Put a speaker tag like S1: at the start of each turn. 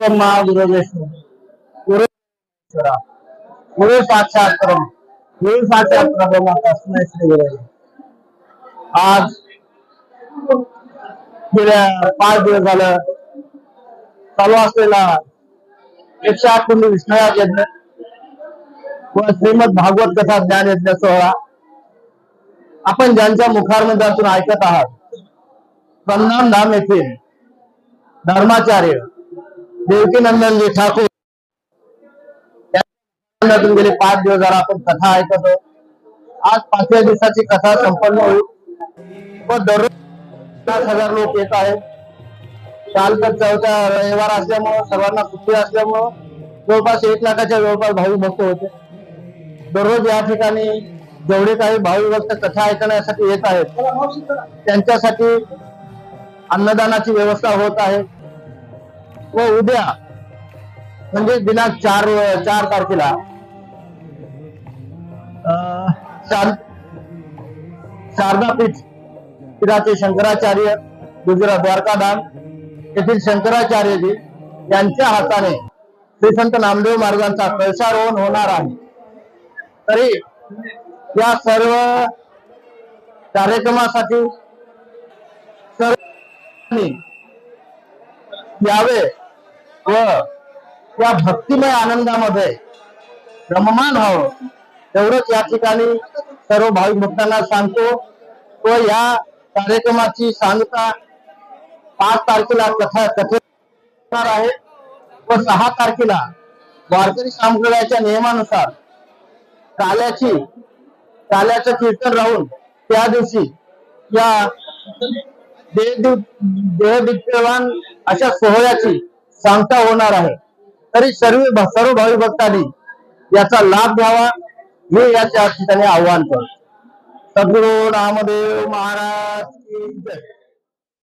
S1: महागुरुदेश्वर गुरुश्वरा गुरु साक्षात गुरु साक्षात परम श्री गुरु आज गेल्या पाच दिवस झालं चालू असलेला एकशे आठ कुंडी विष्णुया यज्ञ व श्रीमद भागवत कथा ज्ञान यज्ञ सोहळा. आपण ज्यांच्या मुखारमंदातून ऐकत आहात. संधान धाम येथील धर्माचार्य देवकीनंदनजी ठाकूर. यांच्यातून गेले पाच दिवस जरा आपण कथा ऐकत. आहोत आज पाचव्या दिवसाची कथा संपन्न होईल. व दररोज पन्नास हजार लोक येत आहेत. काल तर चौथा रविवार असल्यामुळं सर्वांना सुट्टी असल्यामुळं जवळपास एक लाखाच्या जवळपास भावी भक्त होते. दररोज या ठिकाणी जेवढे काही भाविक भक्त कथा ऐकण्यासाठी येत आहेत त्यांच्यासाठी अन्नदानाची व्यवस्था होत आहे. व उद्या म्हणजे दिनांक चार चार तारखेला शारदापीठ शारदा पीठ पीठाचे शंकराचार्य गुजरात द्वारकाधाम येथील शंकराचार्यजी यांच्या हाताने श्री संत नामदेव महाराजांचा कळसारोहण होणार आहे. तरी या सर्व कार्यक्रमासाठी सर्व यावे व या भक्तिमय आनंदामध्ये रममान व्हावं. तेवढंच या ठिकाणी सर्व भाविक भक्तांना सांगतो. व या कार्यक्रमाची सांगता पाच तारखेला कथा कथेणार आहे. व सहा तारखेला वारकरी संप्रदायाच्या नियमानुसार काल्याची काल्याचं कीर्तन राहून त्या दिवशी या देहदिप्यवान अशा सोहळ्याची सांगता होणार आहे. तरी सर्व सर्व भावी भक्तांनी याचा लाभ घ्यावा. हे याच्या ठिकाणी आव्हान करतो. सद्गुरू रामदेव महाराज की जय.